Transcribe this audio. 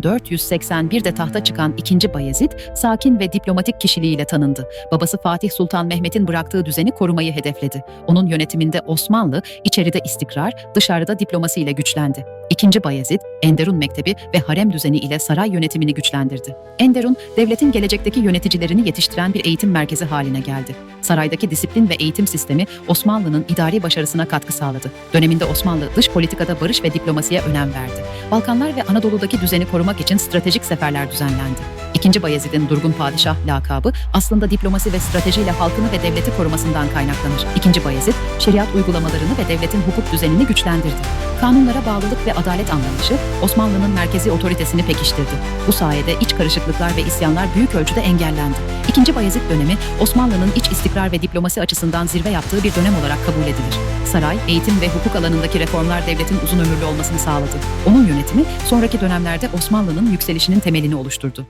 1481'de tahta çıkan 2. Bayezid, sakin ve diplomatik kişiliğiyle tanındı. Babası Fatih Sultan Mehmet'in bıraktığı düzeni korumayı hedefledi. Onun yönetiminde Osmanlı, içeride istikrar, dışarıda diplomasiyle güçlendi. İkinci Bayezid, Enderun Mektebi ve harem düzeni ile saray yönetimini güçlendirdi. Enderun, devletin gelecekteki yöneticilerini yetiştiren bir eğitim merkezi haline geldi. Saraydaki disiplin ve eğitim sistemi Osmanlı'nın idari başarısına katkı sağladı. Döneminde Osmanlı dış politikada barış ve diplomasiye önem verdi. Balkanlar ve Anadolu'daki düzeni korumak için stratejik seferler düzenlendi. İkinci Bayezid'in Durgun Padişah lakabı aslında diplomasi ve stratejiyle halkını ve devleti korumasından kaynaklanır. İkinci Bayezid, şeriat uygulamalarını ve devletin hukuk düzenini güçlendirdi. Kanunlara bağlılık ve adalet anlayışı Osmanlı'nın merkezi otoritesini pekiştirdi. Bu sayede iç karışıklıklar ve isyanlar büyük ölçüde engellendi. İkinci Bayezid dönemi Osmanlı'nın iç istikrar ve diplomasi açısından zirve yaptığı bir dönem olarak kabul edilir. Saray, eğitim ve hukuk alanındaki reformlar devletin uzun ömürlü olmasını sağladı. Onun yönetimi sonraki dönemlerde Osmanlı'nın yükselişinin temelini oluşturdu.